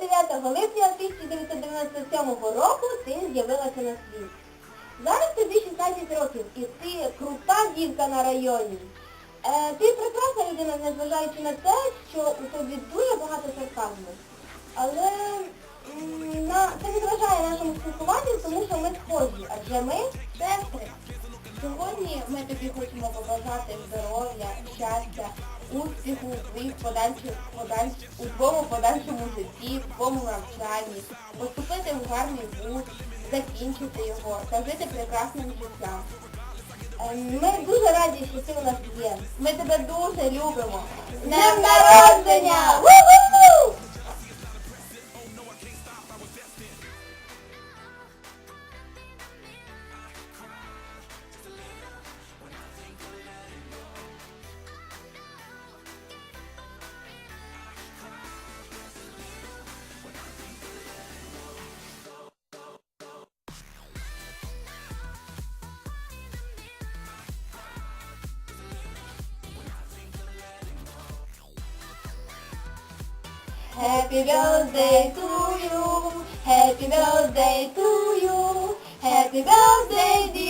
9 липня 1997 року ти з'явилася на світ. Зараз тобі 16 років і ти крута дівка на районі. Е, ти прекрасна людина, незважаючи на те, що у тобі дуже багато сарказму. Але м, на, це заважає нашому спілкуванню, тому що ми схожі, адже ми сестри. Сьогодні ми тобі хочемо побажати здоров'я, щастя, успіху у твоїх подальших подальш... у твоєму подальшому житті, в твоєму навчанні, поступити в гарний вуз, закінчити його та жити прекрасним життям. Е, Ми дуже раді, що ти у нас є. Ми тебе дуже любимо. З Днем народження! Happy birthday to you, happy birthday to you, happy birthday dear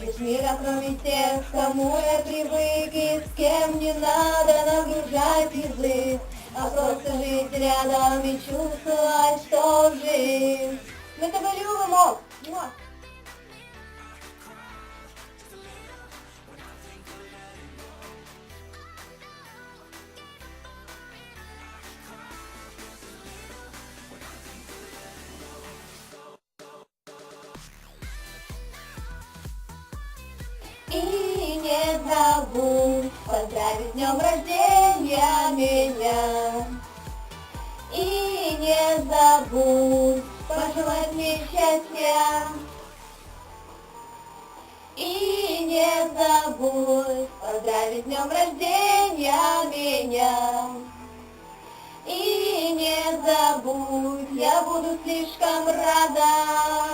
Лишь мира кроме тех, к кому я привык и с кем не надо нагружать язык, а просто жить рядом и чувствовать, что жив. Мы тебе любимо! Муа! Забудь поздравить с днем рождения меня. И не забудь пожелать мне счастья. И не забудь поздравить с днем рождения меня. И не забудь, я буду слишком рада.